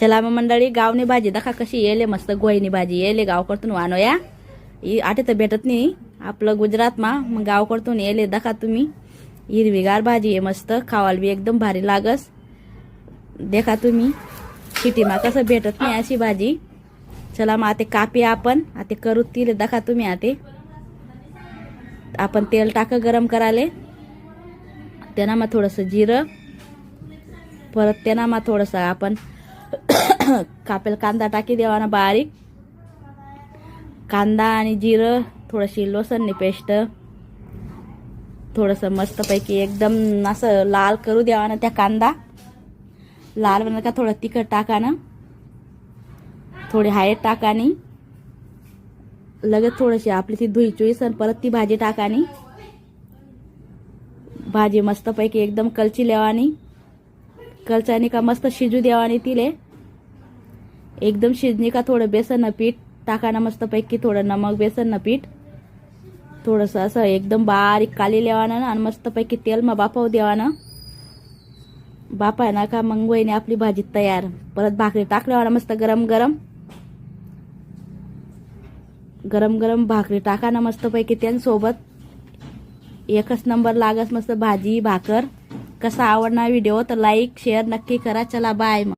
चला मग मंडळी गावनी भाजी दाखा कशी येले मस्त गोयनी भाजी येले गावकडतून वानोया ही आटे तर भेटत नाही. आपलं गुजरातमा मग गावकडतून येले दाखा तुम्ही. हिरवीगार भाजी आहे मस्त खावाल बी एकदम भारी लागस. देखा तुम्ही सिटीमा कसं भेटत नाही अशी भाजी. चला मग आता कापी आपण आता करू तिले दाखा तुम्ही आता. आपण तेल टाक गरम कराले. त्यांना मग थोडंसं जिरं. परत त्यांना मग थोडंसं आपण कापेल कांदा टाकी देवाना बारीक. कांदा आणि जिरं थोडीशी लसणनी पेस्ट. थोडंसं मस्तपैकी एकदम असं लाल करू द्यावा ना त्या कांदा. लाल म्हणा का थोडं तिखट टाका ना थोडी हळद टाकानी. लगेच थोडीशी आपली ती धुई चुईस आणि परत ती भाजी टाकानी. भाजी मस्तपैकी एकदम कलची लेवानी. कलचानी का मस्त शिजू देवानी तिले. एकदम शिजणी का थोडं बेसन पीठ टाका ना मस्तपैकी थोडं नमक बेसन पीठ. थोडंसं असं एकदम बारीक काली लेवानं आणि मस्तपैकी तेल मग बापाव देवानं. बापा ना का मग वहिनी आपली भाजी तयार. परत भाकरी टाकल्यावर मस्त गरम गरम. गरम गरम भाकरी टाका ना मस्तपैकी त्यांसोबत. एकच नंबर लागस मस्त भाजी भाकर. कसा आवडणार व्हिडिओ तर लाईक शेअर नक्की करा. चला बाय मग.